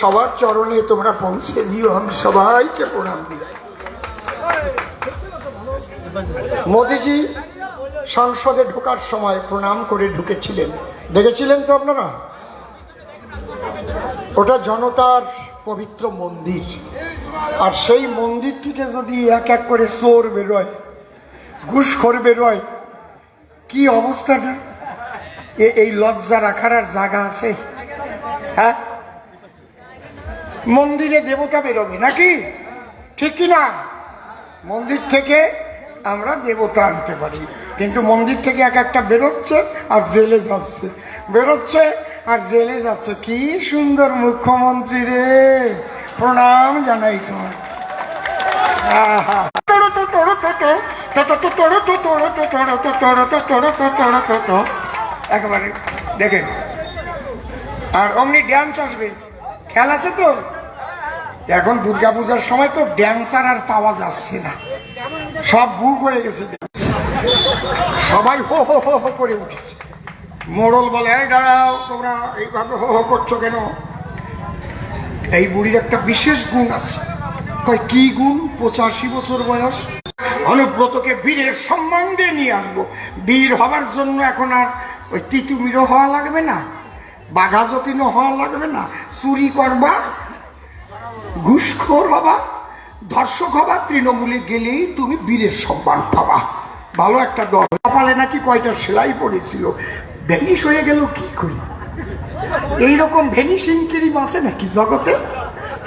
সবার চরণে তোমরা পৌঁছে দিও, আমি সবাইকে প্রণাম দিলাই মোদিজি সংসদে ঢোকার সময় প্রণাম করে ঢুকেছিলেন। দেখেছিলেন তো আপনারা? ওটা জনতার পবিত্র মন্দির। আর সেই মন্দির থেকে যদি এক এক করে চোর বেরোয়, ঘুষখোর বেরোয়, কি অবস্থাটা? এই লজ্জা রাখার আর জায়গা আছে? হ্যাঁ? মন্দিরে দেবতা বেরোবে নাকি? ঠিক কি না মন্দির থেকে আমরা দেবতা আনতে পারি। কিন্তু মন্দির থেকে এক একটা বেরোচ্ছে আর জেলে যাচ্ছে। বেরোচ্ছে আর জেলে যাচ্ছে। কি সুন্দর মুখ্যমন্ত্রী রে! প্রণাম জানাই তোমার। একেবারে দেখেন। আর অমনি ড্যান্স আসবে। খেয়াল আছে তো? এখন দুর্গাপূজার সময় তো ড্যান্সার আর পাওয়া যাচ্ছে না। সব বুক হয়ে গেছে। সবাই হো হো হো হো করে উঠেছে। মোড়ল বলে, এই দাঁড়াও, তোমরা এইভাবে হো হো করছ কেন? এই বুড়ির একটা বিশেষ গুণ আছে। কয়, কি গুণ? পঁচাশি বছর বয়স? অনুব্রতকে বীরের সম্মান দিয়ে নিয়ে আসব। বীর হবার জন্য এখন আর ওই তিতুমিরও হওয়া লাগবে না। বাঘা যতীনও হওয়া লাগবে না, চুরি করবা, ঘুষখোর হবা, ধর্ষক হবা, তৃণমূলে গেলেই তুমি বীরের সম্মান পাবা। ভালো একটা দল। কপালে নাকি কয়টা সেলাই পড়েছিল। ভ্যানিশ হয়ে গেল, কি করি? এইরকম ভ্যানিশিং ক্রিম আছে নাকি জগতে?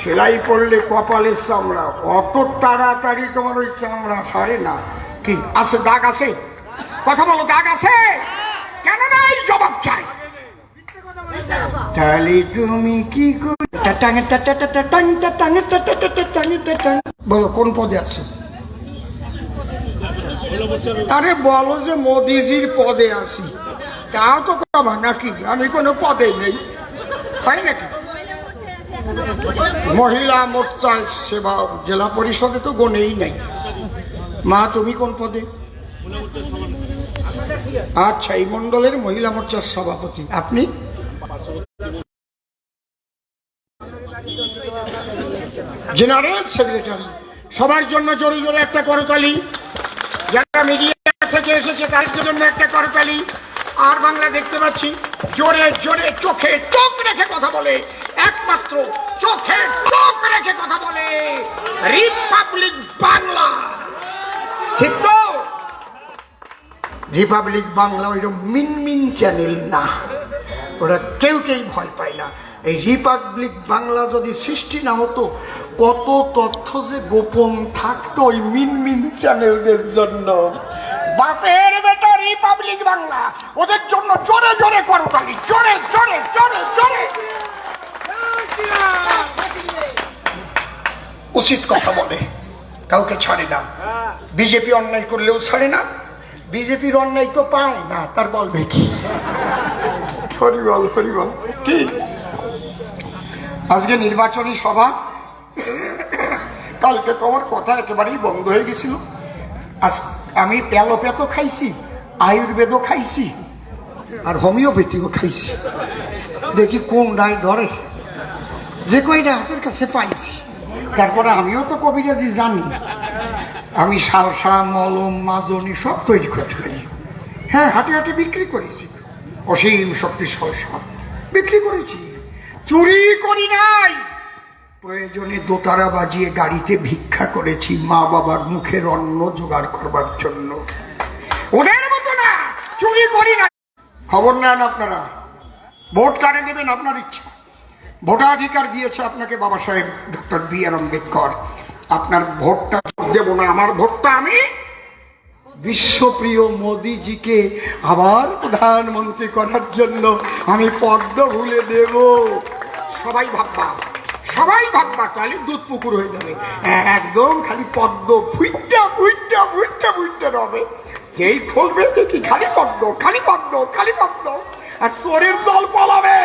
সেলাই পড়লে কপালের চামড়া, অত তাড়াতাড়ি তোমার ওই চামড়া সারে না। কি, আছে, দাগ আছে? কথা বলো, দাগ আছে? কেন নাই জবাব চাই? তাহলে তুমি কি বলো, কোন পদে আছে? আরে বলো যে মোদিজির পদে আছি। তাও তো কমা নাকি? আমি কোনো পদে নেই। তাই নাকি? মহিলা মোর্চা সেবা জেলা পরিষদে তো গনেই নাই। মা, তুমি কোন পদে? আচ্ছা এই মন্ডলের মহিলা মোর্চার সভাপতি। আপনি? জেনারেল সেক্রেটারি, সবার জন্য জোরে জোরে একটা করতালি। যারা মিডিয়া থেকে এসেছে, তাদের জন্য একটা করতালি। আর বাংলা দেখতে পাচ্ছি, জোরে জোরে, চোখে চোখ রেখে কথা বলে। একমাত্র চোখে চোখ রেখে কথা বলে রিপাবলিক বাংলা। ঠিক তো? রিপাবলিক বাংলা ওইরকম মিনমিন চ্যানেল না। ওরা কেউ কেউ ভয় পায় না। এই রিপাবলিক বাংলা যদি সৃষ্টি না হতো, কত তথ্য যে গোপন থাকতো ওই মিনমিন চ্যানেলদের জন্য। বাপের বেটা রিপাবলিক বাংলা, ওদের জন্য জোরে জোরে করো খালি, জোরে জোরে জোরে জোরে। উচিত কথা বলে, কাউকে ছাড়ে না। বিজেপি অন্যায় করলেও ছাড়ে না, বিজেপির অন্যায় তো পায় না, তার বলবে কি? হরিবল হরিবল আজকে নির্বাচনী সভা। কালকে তোমার কথা একেবারেই বন্ধ হয়ে গেছিল। আজ আমি অ্যালোপ্যাথও খাইছি, আয়ুর্বেদও খাইছি, আর হোমিওপ্যাথিও খাইছি। দেখি কোন রায় ধরে। যে কয়টা হাতের কাছে পাইছি। তারপরে আমিও তো কবিরাজি জানি। আমি সালসা মলম, মাজনি সব তৈরি করতে পারি। হ্যাঁ হাটে হাটে বিক্রি করেছি। অসীম শক্তি সালসা বিক্রি করেছি। চুরি করি নাই। প্রয়োজনে দোতারা বাজিয়ে গাড়িতে ভিক্ষা করেছি মা বাবার মুখের অন্ন জোগাড় করবার জন্য। ওদের মতো না, চুরি করি না খবর নেন আপনারা। ভোট কারে দেবেন আপনার ইচ্ছা। ভোটাধিকার দিয়েছে আপনাকে বাবা সাহেব, ডক্টর বি আর আম্বেদকর। আপনার ভোটটা দেব না, আমার ভোটটা আমি বিশ্বপ্রিয় মোদিজিকে আবার প্রধানমন্ত্রী করার জন্য আমি পদ্ম ভুলে দেব। সবাই ভাববা সবাই ভাববা তাহলে দুধ পুকুর হয়ে যাবে। একদম খালি পদ্ম ফুইটা ফুইটা ফুইটা ফুইটা রবে। যেই খুলবে দেখি খালি পদ্ম খালি পদ্ম খালি পদ্ম? আর চোরের দল পালাবে।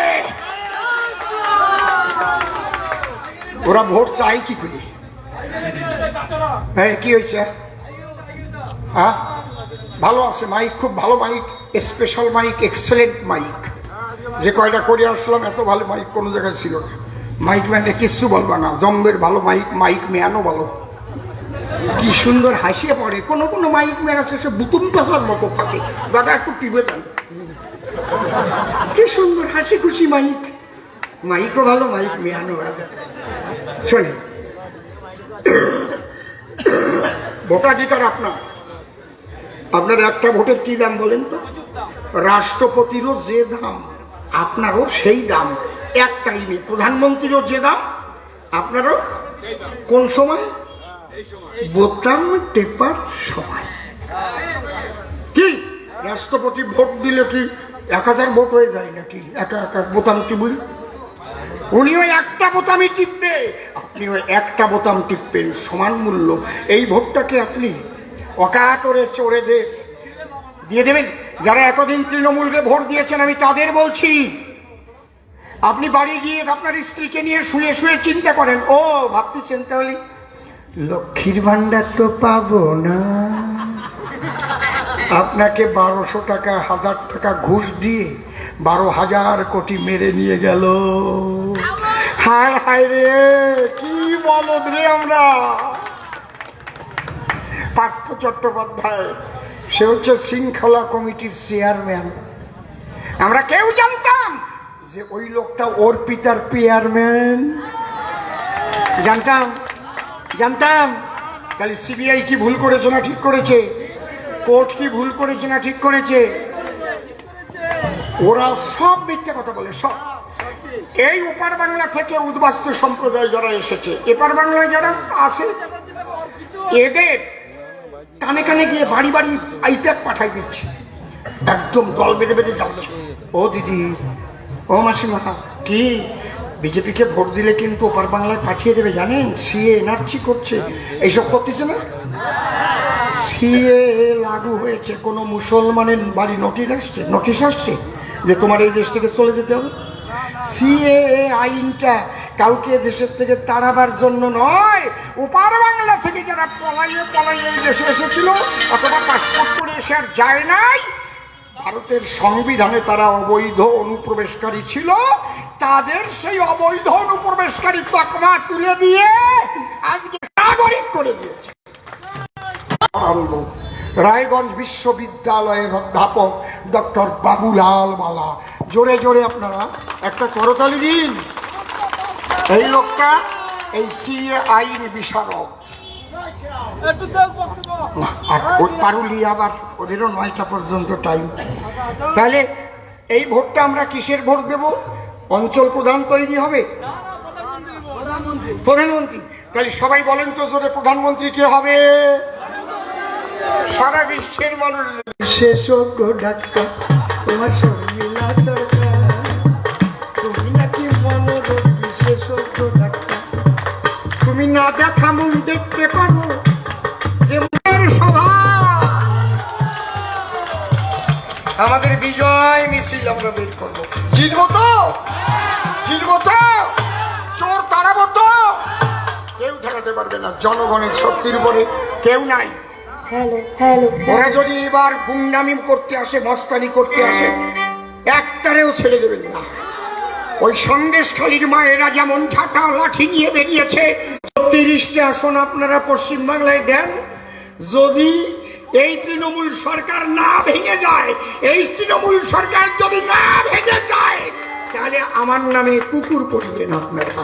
ওরা ভোট চাই কি করি? হ্যাঁ কি হয়েছে? হ্যাঁ? ভালো আছে মাইক খুব ভালো mic special mic excellent mic যে কয়টা করে আসলাম, এত ভালো মাইক কোনো জায়গায় ছিল না। মাইক ম্যানকে কিচ্ছু বলবা না। জম্বের ভালো মাইক মাইক ম্যানও ভালো। কি সুন্দর হাসিয়ে পড়ে। কোনো কোনো মাইক ম্যান আছে, সে বুতুম পাশার মতো থাকে। দাদা, একটু টিপে দেন। কি সুন্দর হাসি খুশি মাইক মাইকও ভালো মাইক ম্যানও ভালো। শোনেন। ভোটাধিকার আপনার। আপনার একটা ভোটের কি দাম বলেন তো? রাষ্ট্রপতিরও যে দাম, আপনারও সেই দাম এক টাইমে প্রধানমন্ত্রীরও যে দাম, আপনারও কোন সময়? বোতাম টেপার সময়। কি? রাষ্ট্রপতি ভোট দিলে কি এক হাজার ভোট হয়ে যায় নাকি? একা একা বোতাম টিপুই উনিও একটা বোতামই টিপবে। আপনিও একটা বোতাম টিপবেন, সমান মূল্য। এই ভোটটাকে আপনি অকাতরে চড়ে দে। দিয়ে দেবেন? যারা এতদিন তৃণমূলকে ভোট দিয়েছেন, আমি তাদের বলছি, আপনি বাড়ি গিয়ে আপনার স্ত্রীকে নিয়ে শুয়ে শুয়ে চিন্তা করেন। ও, ভাবতেছেন তাহলে, লক্ষ্মীর ভান্ডার তো পাবো না। আপনাকে বারোশো টাকা, হাজার টাকা ঘুষ দিয়ে বারো হাজার কোটি মেরে নিয়ে গেল। হায় হায় রে, কি বলদ রে আমরা। পার্থ চট্টোপাধ্যায়, সে হচ্ছে শৃঙ্খলা কমিটির চেয়ারম্যান। আমরা কেউ জানতাম যে ওই লোকটা ওর পিতার চেয়ারম্যান জানতাম? জানতাম? তাহলে সিবিআই কি ভুল করেছে না ঠিক করেছে? কোর্ট কি ভুল করেছে না ঠিক করেছে? ওরা সব মিথ্যে কথা বলে, সব। এই উপার বাংলা থেকে উদ্বাস্তু সম্প্রদায় যারা এসেছে, এপার বাংলায় যারা আসে এদের কানে কানে গিয়ে বাড়ি বাড়ি আইপ্যাক পাঠাই দিচ্ছে। একদম দল বেঁধে বেঁধে যাচ্ছে। ও দিদি, ও মাসিমা, কি? বিজেপিকে ভোট দিলে কিন্তু ওপার বাংলায় পাঠিয়ে দেবে, জানেন? সিএ এনআরসি করছে। এইসব করতেছে না? সিএ লাগু হয়েছে, কোনো মুসলমানের বাড়ি নোটিশ আসছে? নোটিশ আসছে যে তোমার এই দেশ থেকে চলে যেতে হবে? সিএ আইনটা কাউকে দেশের থেকে তাড়াবার জন্য নয়। ওপার বাংলা থেকে যারা পলাইয়ে পলাইয়ে দেশে এসেছিল, অথবা পাসপোর্ট করে এসে আর যায় নাই, ভারতের সংবিধানে তারা অবৈধ অনুপ্রবেশকারী ছিল। তাদের সেই অবৈধ অনুপ্রবেশকারী তকমা তুলে দিয়ে আজকে নাগরিক করে দিয়েছে। রায়গঞ্জ বিশ্ববিদ্যালয়ের অধ্যাপক ডক্টর বাবুলাল মালা। জোরে জোরে আপনারা একটা করতালি দিন। এই লোকটা এই সিএ আইন বিশারক আর ওই পারুলি আবার ওদেরও নয়টা পর্যন্ত টাইম তাহলে এই ভোটটা আমরা কিসের ভোট দেব? অঞ্চল প্রধান তৈরি হবে? প্রধানমন্ত্রী। তাহলে সবাই বলেন তো জোরে প্রধানমন্ত্রী কে হবে? সারা বিশ্বের মানুষ। বিশেষজ্ঞ ডাক্তার তোমার না দেখা মন দেখতে পারো যে সভা আমাদের বিজয় মিছিল আমরা বের করব। জিতবো তো জিতবো তো চোর তাড়াবো তো কেউ ঠেকাতে পারবে না। জনগণের শক্তির উপরে কেউ নাই। ওরা যদি এবার গুন্ডামি করতে আসে মস্তানি করতে আসে একটারেও ছেড়ে দেবেন না। ওই সন্দেশখালীর মায়েরা যেমন ঝাঁটা লাঠি নিয়ে বেরিয়েছে তিরিশটা আসন আপনারা পশ্চিমবাংলায় দেন, যদি এই তৃণমূল সরকার না ভেঙে যায়, এই তৃণমূল সরকার যদি না ভেঙে যায়, তাহলে আমার নামে কুকুর করবেন আপনারা।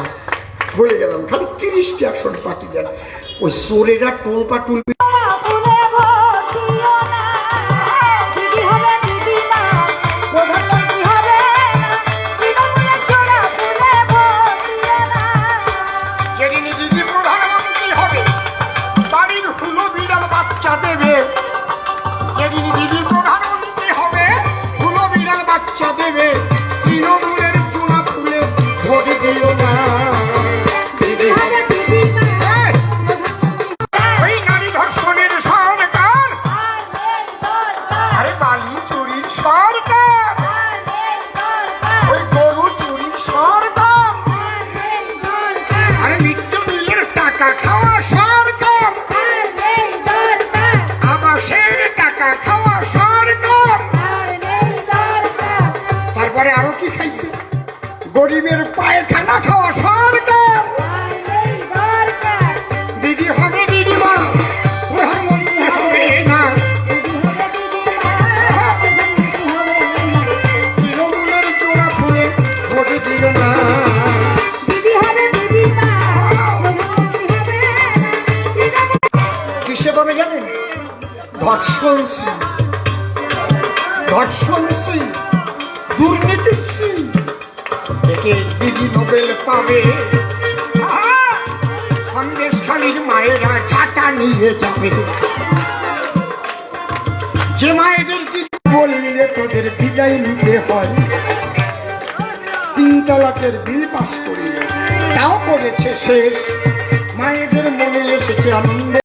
বলে গেলাম, খালি তিরিশটি আসন পাতি দেন। ওই চোরেরা টোল তুলে ধর্ষণশ্রী ধর্ষণশ্রী দুর্নীতিশ্রী একে দিদি নোবেল পাবে। সন্দেশ খালির মায়েরা ছাটা নিয়ে যাবে। যে মায়েদের কি বললে তোদের বিদায় নিতে হয়। তিন তালাকের বিল পাস করিল। তাও করেছে শেষ। মায়েদের মনে এসেছে আনন্দ